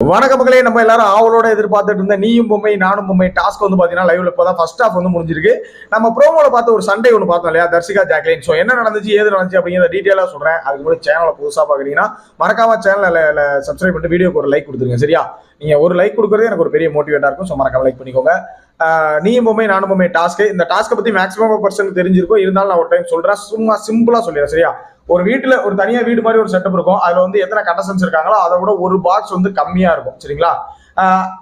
வணக்க மக்களே நம்ம எல்லாரும் ஆவலோட எதிர்பார்த்துட்டு இருந்த நீயும் பொம்மை நானும் பொம்மை டாஸ்க் வந்து பாத்தீங்கன்னா லைவ்ல இப்போதான் ஃபர்ஸ்ட் ஆஃப் வந்து முடிஞ்சிருக்கு. நம்ம ப்ரோமோல பார்த்து ஒரு சண்டே ஒன்று பார்த்தோம் இல்லையா தர்சிகா ஜாக்லின். ஸோ என்ன நடந்துச்சு ஏது நடந்துச்சு அப்படிங்கிற டீட்டெயிலாக சொல்றேன். அதுக்கு முன்னாடி சேனலை புதுசாக பாக்குறீங்கன்னா மறக்காம சேனலில் சப்ஸ்கிரைப் பண்ணிட்டு வீடியோக்கு ஒரு லைக் கொடுத்துருங்க சரியா? நீங்க ஒரு லைக் கொடுக்குறது எனக்கு ஒரு பெரிய மோட்டிவேட்டா இருக்கும். ஸோ மறக்காம லைக் பண்ணிக்கோங்க. நீயும் பொம்மை நானும் பொம்மை டாஸ்க். இந்த டாஸ்க்கை பத்தி மேக்ஸிமம் பர்சன் தெரிஞ்சிருக்கும். இருந்தாலும் நான் ஒரு டைம் சொல்றேன். சும்மா சிம்பிளா சொல்லிடுறேன் சரியா? ஒரு வீட்டில் ஒரு தனியா வீடு மாதிரி ஒரு செட்டப் இருக்கும். அதுல வந்து எத்தனை கண்டசன்ஸ் இருக்காங்களோ அதை விட ஒரு பாக்ஸ் வந்து கம்மியா இருக்கும். சரிங்களா?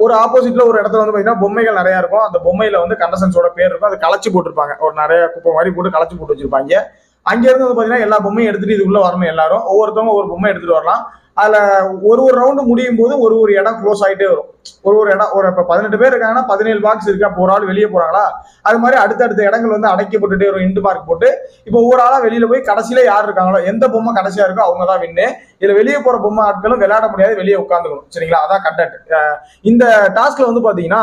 ஒரு ஆப்போசிட்ல ஒரு இடத்துல வந்து பாத்தீங்கன்னா பொம்மைகள் நிறைய இருக்கும். அந்த பொம்மையில் வந்து கண்டசன்ஸோட பேர் இருக்கும். அது களைச்சு போட்டிருப்பாங்க. ஒரு நிறைய குப்பை மாதிரி போட்டு களைச்சு போட்டு வச்சிருப்பாங்க. அங்கேருந்து வந்து பார்த்தீங்கன்னா எல்லா பொம்மையும் எடுத்துட்டு இதுக்குள்ளே வரணும் எல்லாரும். ஒவ்வொருத்தவங்க ஒரு பொம்மை எடுத்துட்டு வரலாம். அதில் ஒரு ஒரு ரவுண்டு முடியும் போது ஒரு ஒரு இடம் க்ளோஸ் ஆகிட்டே வரும். ஒரு ஒரு இடம் ஒரு இப்போ பதினெட்டு பேர் இருக்காங்கன்னா பதினேழு பாக்ஸ் இருக்கா இப்போ ஒரு ஆள் வெளியே போகிறாங்களா அது மாதிரி அடுத்தடுத்த இடங்கள் வந்து அடைக்கப்பட்டுட்டே வரும் இண்டு மார்க் போட்டு. இப்போ ஒவ்வொரு ஆளாக வெளியில் போய் கடைசியில் யார் இருக்காங்களோ எந்த பொம்மை கடைசியாக இருக்கோ அவங்க தான் வின்னு இதில் வெளியே போகிற பொம்மை ஆட்களும் விளையாட முடியாது வெளியே உட்காந்துக்கணும் சரிங்களா? அதான் கண்டென்ட் இந்த டாஸ்கில் வந்து பார்த்தீங்கன்னா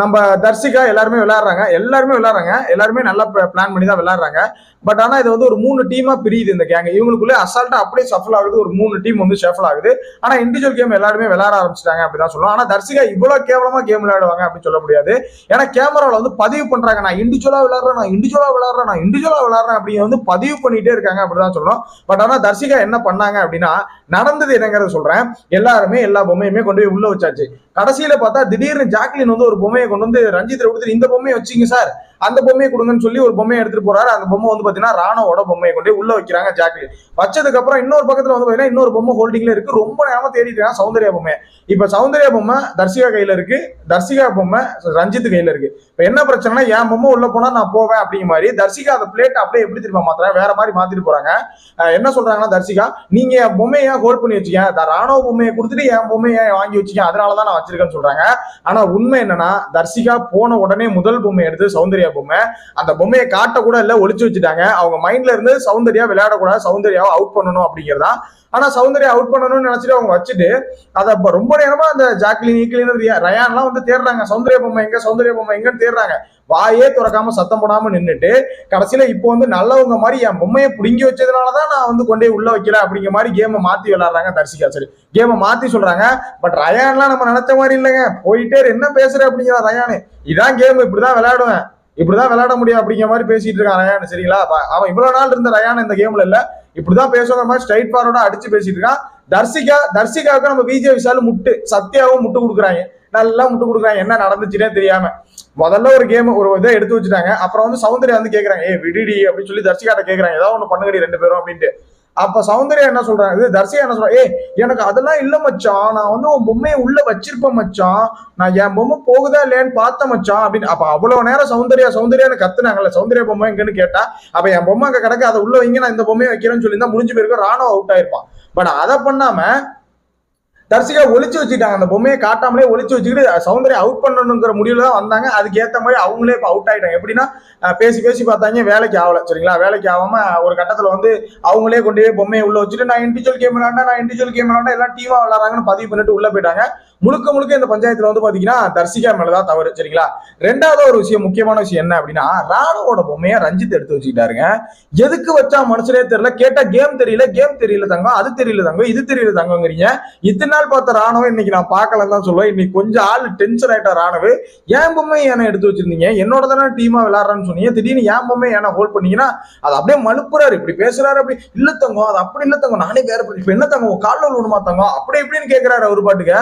நம்ம தர்சிகா எல்லாருமே விளையாடுறாங்க. எல்லாருமே விளையாடுறாங்க. எல்லாருமே நல்லா பிளான் பண்ணி தான் விளையாடுறாங்க. பட் ஆனால் இது வந்து ஒரு மூணு டீமாக பிரியுது இந்த கேங் இவங்களுக்குள்ளே அசால்ட்டா அப்படியே சஃபல் ஆகுது. ஒரு மூணு டீம் வந்து ஷஃபல் ஆகுது. ஆனால் இண்டிவிஜுவல் கேம் எல்லாருமே விளையாட ஆரம்பிச்சிட்டாங்க அப்படி தான் சொல்லுவோம் ஆனால் தர்சிகா இவ்வளோ கேவலமாக கேம் விளையாடுவாங்க அப்படின்னு சொல்ல முடியாது. ஏன்னா கேமராவில் வந்து பதிவு பண்ணுறாங்க நான் இண்டிவிஜுவலாக விளையாடுறேன் நான் இண்டிவிஜுவலாக விளையாடுறேன் நான் இண்டிவிஜுவலாக விளையாடுறேன் அப்படின்னு வந்து பதிவு பண்ணிகிட்டே இருக்காங்க அப்படிதான் சொல்லணும். பட் ஆனால் தர்சிகா என்ன பண்ணாங்க அப்படின்னா நடந்தது என்னங்கிறத சொல்கிறேன் எல்லாருமே எல்லா பொம்மையுமே கொண்டு போய் உள்ளே வச்சாச்சு. கடைசியில் பார்த்தா திடீர்னு ஜாக்லின் வந்து ஒரு பொம்மை பொம்மையை கொண்டு வந்து ரஞ்சித் கொடுத்துட்டு இந்த பொம்மையை வச்சிங்க சார். அந்த பொம்மையை கொடுங்கன்னு சொல்லி ஒரு பொம்மையை எடுத்துட்டு போறாரு. அந்த பொம்மை வந்து பாத்தீங்கன்னா ராணோட பொம்மையை கொண்டு உள்ள வைக்கிறாங்க ஜாக்லின் வச்சதுக்கு அப்புறம் இன்னொரு பக்கத்துல வந்து பாத்தீங்கன்னா இன்னொரு பொம்மை ஹோல்டிங்ல இருக்கு. ரொம்ப நேரமா தேடிட்டு இருக்காங்க. சௌந்தர்யா பொம்மை. இப்ப சௌந்தர்யா பொம்மை தர்சிகா கையில இருக்கு. தர்சிகா பொம்மை ரஞ்சித் கையில இருக்கு. இப்ப என்ன பிரச்சனைனா என் பொம்மை உள்ள போனா நான் போவேன் அப்படிங்கிற மாதிரி தர்சிகா அந்த பிளேட் அப்படியே எப்படி திரும்ப மாத்துறாங்க வேற மாதிரி மாத்திட்டு போறாங்க. என்ன சொல்றாங்கன்னா தர்சிகா நீங்க என் பொம்மையை ஏன் ஹோல்ட் பண்ணி வச்சுக்கேன் ராணுவ பொம்மையை கொடுத்துட்டு என் பொம்மையை ஏன் வாங்கி வச்சுக்கேன் அதனாலதான் நான் வச்சிருக்கேன்னு சொல்றாங்க. ஆனா உண்மை என்னன்னா தர்சிகா போன உடனே முதல் பொம்மை எடுத்து சௌந்தர்யா பொம்மை. அந்த பொம்மையை காட்ட கூட இல்லை ஒழிச்சு வச்சுட்டாங்க. அவங்க மைண்ட்ல இருந்து சௌந்தர்யா விளையாடக்கூடாது சௌந்தர்யாவை அவுட் பண்ணணும் அப்படிங்கிறதா. ஆனா சௌந்தர்யா அவுட் பண்ணணும்னு நினைச்சிட்டு அவங்க வச்சுட்டு அதை ரொம்ப நேரமா அந்த ஜாக்லின் ஈக்லின் ரயான்லாம் வந்து தேடுறாங்க. சௌந்தர்ய பொம்மை எங்க சௌந்தர்ய பொம்மை எங்கன்னு தேடுறாங்க. வாயே துறக்காம சத்தம் போடாம நின்றுட்டு கடைசியில இப்போ வந்து நல்லவங்க மாதிரி என் பொம்மையை பிடுங்கி வச்சதுனாலதான் நான் வந்து கொண்டே உள்ள வைக்கல அப்படிங்கிற மாதிரி கேமை மாத்தி விளையாடுறாங்க தர்சிகா சரி கேமை மாத்தி சொல்றாங்க. பட் ரயான்லாம் நம்ம நினைச்ச மாதிரி இல்லைங்க. போயிட்டே என்ன பேசுற அப்படிங்கிற ரயானு. இதான் கேம் இப்படிதான் விளையாடுவேன். இப்படிதான் விளையாட முடியும் அப்படிங்கிற மாதிரி பேசிட்டு இருக்கான் ரயான் சரிங்களா? அவன் இவ்வளவு நாள் இருந்த ரயான் இந்த கேம்ல இல்ல. இப்படிதான் பேசுற மாதிரி ஸ்ட்ரைட் ஃபார்வர்டா அடிச்சு பேசிட்டு இருக்கான். தர்சிகா தர்சிகாவுக்கு நம்ம விஜய் விஷால் முட்டு சத்யாவும் முட்டு கொடுக்குறாங்க. நல்லா முட்டு கொடுக்குறாங்க. என்ன நடந்துச்சுன்னே தெரியாம. முதல்ல ஒரு கேம் ஒரு இதை எடுத்து வச்சுட்டாங்க. அப்புறம் வந்து சௌந்தர்யா வந்து கேக்குறாங்க ஏ விடிடி அப்படின்னு சொல்லி தர்சிகாட்ட கேக்குறாங்க. ஏதாவது ஒண்ணு பண்ணுங்கடி ரெண்டு பேரும் அப்படின்ட்டு. அப்ப சௌந்தர்யா என்ன சொல்றாங்க இது தர்சியா என்ன சொல்றாங்க ஏ எனக்கு அதெல்லாம் இல்ல மச்சான். நான் வந்து உன் பொம்மையை உள்ள வச்சிருப்பேன் மச்சான். நான் என் பொம்மை போகுதா இல்லையான்னு பார்த்த மச்சான். அப்படின்னு. அப்ப அவ்வளவு நேரம் சௌந்தர்யா சௌந்தர்யான்னு கத்துனாங்கல்ல. சௌந்தர்யா பொம்மை எங்கன்னு கேட்டா அப்ப என் பொம்மை அங்க கிடக்கு. அதை உள்ள வைங்க நான் இந்த பொம்மையை வைக்கிறேன்னு சொல்லி தான் முடிஞ்சு போயிருக்கோம். ராணுவ அவுட் ஆயிருப்பான். பட் அதை பண்ணாம தர்சிகா ஒழிச்சு வச்சுட்டாங்க அந்த பொம்மையை காட்டாமலே ஒழிச்சு வச்சுக்கிட்டு சௌந்தர்யா அவுட் பண்ணணுங்கிற முடிவில் தான் வந்தாங்க. அதுக்கு மாதிரி அவங்களே இப்போ அவுட் ஆகிட்டாங்க எப்படின்னா பேசி பேசி பார்த்தாங்க வேலைக்கு ஆகலை சரிங்களா? வேலைக்கு ஆகாமல் ஒரு கட்டத்தில் வந்து அவங்களே கொண்டு போய் பொம்மையை உள்ளே வச்சுட்டு நான் இண்டிவிஜுவல் கேம் விளாண்டா நான் இண்டிவிஜுவல் கேம் விளாண்டா எல்லாம் டீமாக விளாட்றாங்கன்னு பதிவு பண்ணிட்டு உள்ளே போயிட்டாங்க. முழுக்க முழுக்க இந்த பஞ்சாயத்துல வந்து பாத்தீங்கன்னா தர்சிகா மேலதான் தவறு சரிங்களா? ரெண்டாவது ஒரு விஷயம் முக்கியமான விஷயம் என்ன அப்படின்னா ராணுவோட பொம்மையை ரஞ்சித் எடுத்து வச்சுக்கிட்டாருங்க. எதுக்கு வச்சா மனுஷனே தெரியல கேட்டா கேம் தெரியல கேம் தெரியல தங்கம் அது தெரியல தங்கம் இது தெரியல தங்கங்கிறீங்க. இத்தனை நாள் பார்த்த ராணுவம் இன்னைக்கு நான் பார்க்கலன்னு தான் சொல்லுவேன். இன்னைக்கு கொஞ்சம் ஆள் டென்ஷன் ஆயிட்ட ராணுவ ஏன் பொம்மை ஏன்னா எடுத்து வச்சிருந்தீங்க? என்னோட தானே டீமா விளாடுறேன்னு சொன்னீங்க. திடீர்னு ஏன் பொம்மை ஏன்னா ஹோல்ட் பண்ணீங்கன்னா அது அப்படியே மலுப்புறாரு இப்படி பேசுறாரு அப்படி இல்ல தங்கம் அது அப்படி இல்ல தங்கம் நானே வேற இப்ப என்ன தங்கம் காலில் விடுமா தங்கம்? அப்படி இப்படின்னு கேட்கிறாரு அவர் பாட்டுக்கு.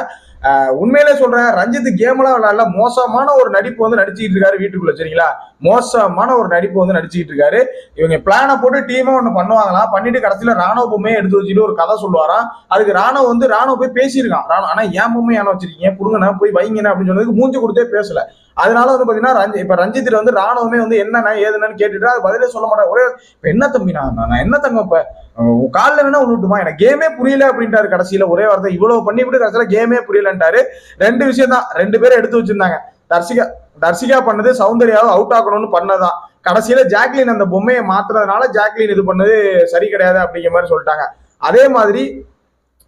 உண்மையிலே சொல்றேன் ரஞ்சித் கேம்லாம் விளையாடல. மோசமான ஒரு நடிப்பு வந்து நடிச்சுக்கிட்டு இருக்காரு வீட்டுக்குள்ள சரிங்களா? மோசமான ஒரு நடிப்பு வந்து நடிச்சுக்கிட்டு இருக்காரு. இவங்க பிளானை போட்டு டீமே ஒண்ணு பண்ணுவாங்களாம். பண்ணிட்டு கடைசியில ராணுவ பொம்மையை எடுத்து வச்சுட்டு ஒரு கதை சொல்லுவாராம். அதுக்கு ராணுவ வந்து ராணுவ போய் பேசியிருக்கான். ராணுவ ஆனா ஏன் பொம்மை ஏன வச்சிருக்கீங்க? கொடுங்கண்ணா போய் வைங்கண்ணா அப்படின்னு சொன்னதுக்கு மூஞ்சி கொடுத்தே பேசல. அதனால வந்து பாத்தீங்கன்னா ரஞ்சி இப்ப ரஞ்சித் வந்து ராணுவமே வந்து என்னன்னா ஏதுன்னு கேட்டுட்டு அது பதிலே சொல்ல மாட்டாங்க ஒரே என்ன தம்பி நான் நான் என்ன தங்க இப்ப? உன் காலில் வேணா விட்டுமா எனக்கு கேமே புரியல அப்படின்ட்டாரு கடைசியில. ஒரே வார்த்தை இவ்வளவு பண்ணி விட்டு கடைசியில கேமே புரியலன்ட்டாரு. ரெண்டு விஷயம் தான் ரெண்டு பேரும் எடுத்து வச்சிருந்தாங்க. தர்சிகா தர்சிகா பண்ணது சௌந்தர்யாவை அவுட் ஆகணும்னு பண்ணதான். கடைசியில ஜாக்லின் அந்த பொம்மையை மாத்துறதுனால ஜாக்லின் இது பண்ணது சரி கிடையாது அப்படிங்கிற மாதிரி சொல்லிட்டாங்க. அதே மாதிரி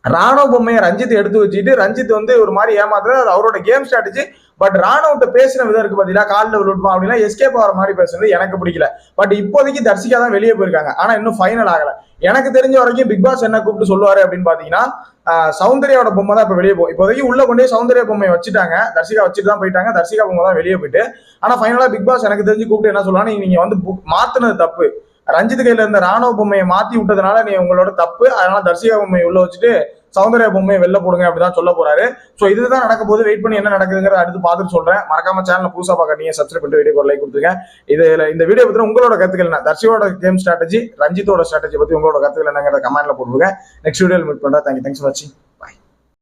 ராணுவ பொம்மையை ரஞ்சித் எடுத்து வச்சுட்டு ரஞ்சித் வந்து ஒரு மாதிரி ஏமாத்துறது அது அவரோட கேம் ஸ்ட்ராட்டஜி பட் ராணுவட்ட பேசின விதம் இருக்கு பார்த்தீங்களா காலில் விழுட்டுமா அப்படின்னா எஸ்கேப் ஆகிற மாதிரி பேசுறது எனக்கு பிடிக்கல. பட் இப்போதைக்கு தர்சிகா தான் வெளியே போயிருக்காங்க. ஆனா இன்னும் ஃபைனல் ஆகல. எனக்கு தெரிஞ்ச வரைக்கும் பிக் பாஸ் என்ன கூப்பிட்டு சொல்லுவாரு அப்படின்னு பாத்தீங்கன்னா சௌந்தர்யாவோட பொம்மை தான் இப்ப வெளியே போகும் இப்போதைக்கு உள்ள கொண்டே சௌந்தர்ய பொம்மை வச்சுட்டாங்க. தர்சிகா வச்சுட்டு தான் போயிட்டாங்க. தர்சிகா பொம்மை தான் வெளியே போயிட்டு. ஆனா ஃபைனலா பிக் பாஸ் எனக்கு தெரிஞ்சு கூப்பிட்டு என்ன சொல்லுவாங்க நீங்க வந்து மாத்தினது தப்பு. ரஞ்சித் கையில இருந்த ராணுவ பொம்மையை மாத்தி விட்டதுனால நீ உங்களோட தப்பு. அதனால தர்சிகா பொம்மையை உள்ள வச்சுட்டு சௌந்தர்ய பொம்மையை வெளில போடுங்க அப்படிதான் சொல்ல போறாரு. ஸோ இதுதான் நடக்க போது வெயிட் பண்ணி என்ன நடக்குதுங்கிறத அடுத்து பார்த்துட்டு சொல்றேன். மறக்காம சேனல் புதுசாக பார்க்க நீங்க சப்ஸ்கிரைப் பண்ணிட்டு வீடியோ லைக் கொடுத்துருங்க. இதுல இந்த வீடியோ பத்தி உங்களோட கருத்துக்கள் என்ன? தர்ஷியோட கேம் ஸ்ட்ராட்டஜி ரஞ்சித்தோட ஸ்ட்ராட்டஜி பத்தி உங்களோட கருத்துக்கள் என்னங்கிறத கமெண்ட்ல போட்டுருங்க. நெக்ஸ்ட் வீடியோல மீட் பண்றேன். தேங்க்யூ தேங்க்ஸ் ஃபார் வாட்சிங்